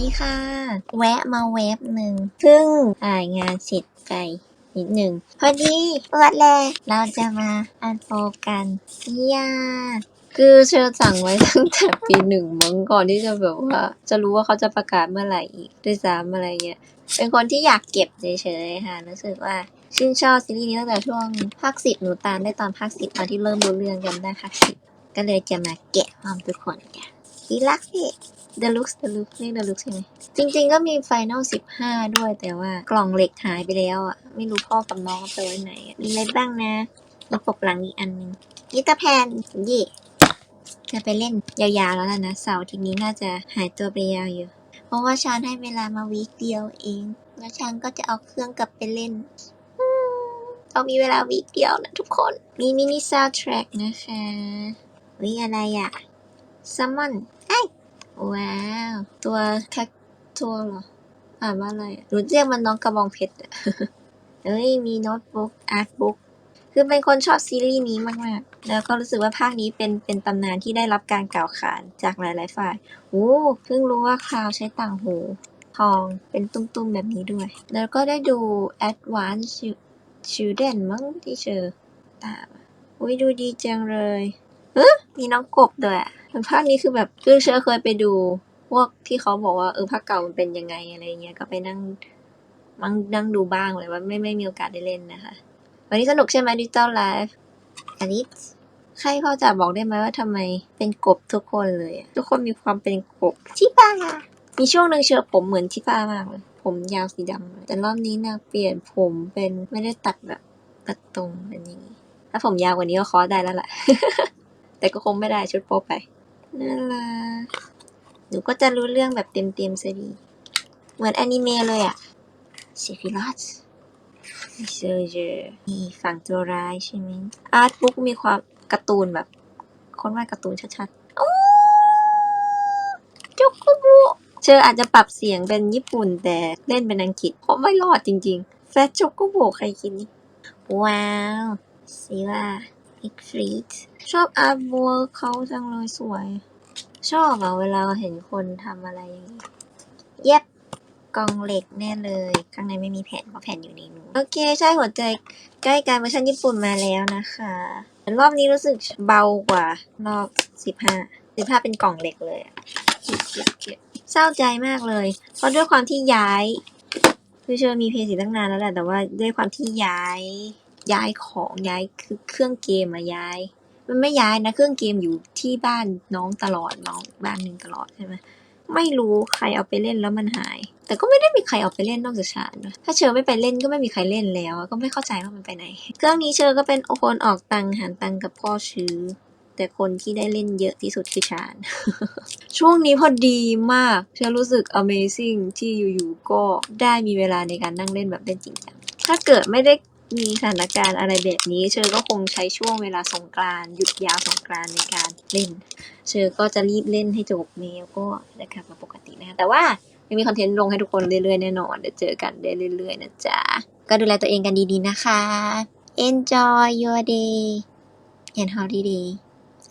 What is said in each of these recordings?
ดีค่ะ แวะมาเว็บหนึ่งเพิ่งถ่ายงานเสร็จไปนิดหนึ่ง พอดีวัดแรกเราจะมาอันโฟกันยาคือเชิญสั่งไว้ตั้งแต่ปีหนึ่งมั้งก่อนที่จะแบบว่า จะรู้ว่าเขาจะประกาศเมื่อไหร่อีกด้วยซ้ำอะไรเงี้ย เป็นคนที่อยากเก็บเฉยๆค่ะรู้สึกว่าชื่นชอบซีรีส์นี้ตั้งแต่ช่วงภาคสิบหนูตามได้ตอนภาคสิบตอนที่เริ่มรู้เรื่องจำได้ภาคสิบก็เลยจะมาแกะความทุกคนกันดีลักพี่ Deluxe Deluxe เรียก Deluxe ใช่ไหมจริง ๆ ก็มี Final 15 ด้วยแต่ว่ากล่องเหล็กหายไปแล้วอะ ไม่รู้พ่อกับน้องเอาไปไว้ไหนอะมีอะไรบ้างนะแล้วปกหลังอีกอันหนึงยิตาแพนเย่จะไปเล่นยาวๆแล้วล่ะนะ เสาร์อาทีนี้น่าจะหายตัวไปยาวอยู่ เพราะว่าชานให้เวลามาวีคเดียวเอง แล้วชานก็จะเอาเครื่องกลับไปเล่น อืมต้องมีเวลาวีคเดียวนะทุกคน มีมินิซาวด์แทร็กนะคะวิอะไรอะซัมมอน ว้าว ตัวแคคตัวเหรอ อ่านว่าอะไรอะหนูเรียกมันน้องกระบองเพชรเอ้ย มีโน้ตบุ๊กอาร์ตบุ๊กคือเป็นคนชอบซีรีส์นี้มากๆ แล้วก็รู้สึกว่าภาคนี้เป็นเป็นตำนานที่ได้รับการกล่าวขานจากหลายๆฝ่าย โอ้ เพิ่งรู้ว่าคราวใช้ต่างหู ทองเป็นตุ้มๆแบบนี้ด้วย แล้วก็ได้ดู Advanced Children มั้งที่เจอตามอุ้ยดูดีจังเลยเอ๊ะมีน้องกบด้วยอะ ภาคนี้คือแบบคือเชื่อเคยไปดู พวกที่เขาบอกว่าเออภาคเก่ามันเป็นยังไงอะไรเงี้ย ก็ไปนั่งมั่งนั่งดูบ้างเลยว่าไม่ไม่มีโอกาสได้เล่นนะคะ วันนี้สนุกใช่ไหมดิจิตอลไลฟ์อันนี้ใครพอจะบอกได้ไหมว่าทำไมเป็นกบทุกคนเลยอะทุกคนมีความเป็นกบชิบ้ามีช่วงหนึ่งเชื่อผมเหมือนชิบ้ามากเลย ผมยาวสีดำเลยแต่รอบนี้นางเปลี่ยนผมเป็นไม่ได้ตัดแบบตัดตรงเป็นอย่างนี้ถ้าผมยาวกว่านี้ก็คอสได้แล้วล่ะแต่ก็คงไม่ได้ชุดโป๊ไป น่ารักหนูก็จะรู้เรื่องแบบเต็มๆซะดี เหมือนอนิเมะเลยอะเซฟิลัสเซอร์เจอร์นี่ฝั่งตัวร้ายใช่ไหมอาร์ตบุ๊กมีความการ์ตูนแบบ คนวาดการ์ตูนชัดๆโอ้จุกุบุเชออาจจะปรับเสียงเป็นญี่ปุ่นแต่เล่นเป็นอังกฤษเพราะไม่รอดจริงๆแฟชจุกุบุใครคิดนี่ว้าวสีว่า อีกฟรีดชอบอาร์ตบัวเขาจังเลยสวย ชอบอะเวลาเห็นคนทำอะไรอย่างนี้ เย็บกล่องเหล็กแน่เลย ข้างในไม่มีแผ่นเพราะแผ่นอยู่ในนู้นโอเค ใช่หัวใจใกล้การเวอร์ชันญี่ปุ่นมาแล้วนะคะรอบนี้รู้สึกเบากว่า รอบสิบห้าสิบห้าเป็นกล่องเหล็กเลยเศร้าใจมากเลย เพราะด้วยความที่ย้ายคือเชื่อมีเพย์สีตั้งนานแล้วแหละแต่ว่าด้วยความที่ย้าย ย้ายของย้าย คือเครื่องเกมมาย้าย มันไม่ย้ายนะ เครื่องเกมอยู่ที่บ้านน้องตลอด น้องบ้านหนึ่งตลอดใช่ไหมไม่รู้ใครเอาไปเล่นแล้วมันหาย แต่ก็ไม่ได้มีใครเอาไปเล่นนอกจากฉันถ้าเชอไม่ไปเล่นก็ไม่มีใครเล่นแล้ว ก็ไม่เข้าใจว่ามันไปไหน เครื่องนี้เชอก็เป็นคนออกตังหารตังกับพ่อชื้อ แต่คนที่ได้เล่นเยอะที่สุดคือชานช่วงนี้พอดีมาก เชอรู้สึก amazing ที่อยู่ๆก็ได้มีเวลาในการนั่งเล่นแบบเล่นจริงจังถ้าเกิดไม่ได้ มีสถานการณ์อะไรแบบนี้ เชอก็คงใช้ช่วงเวลาสงกรานต์หยุดยาวสงกรานต์ในการเล่น เชอก็จะรีบเล่นให้จบเมลก็จะกลับมาปกตินะคะแต่ว่ายังมีคอนเทนต์ลงให้ทุกคนเรื่อยๆแน่นอน เดี๋ยวเจอกันได้เรื่อยๆนะจ๊ะ ก็ดูแลตัวเองกันดีๆนะคะ enjoy your day and holiday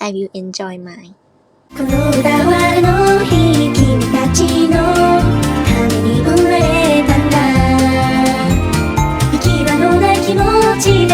I will enjoy mine ち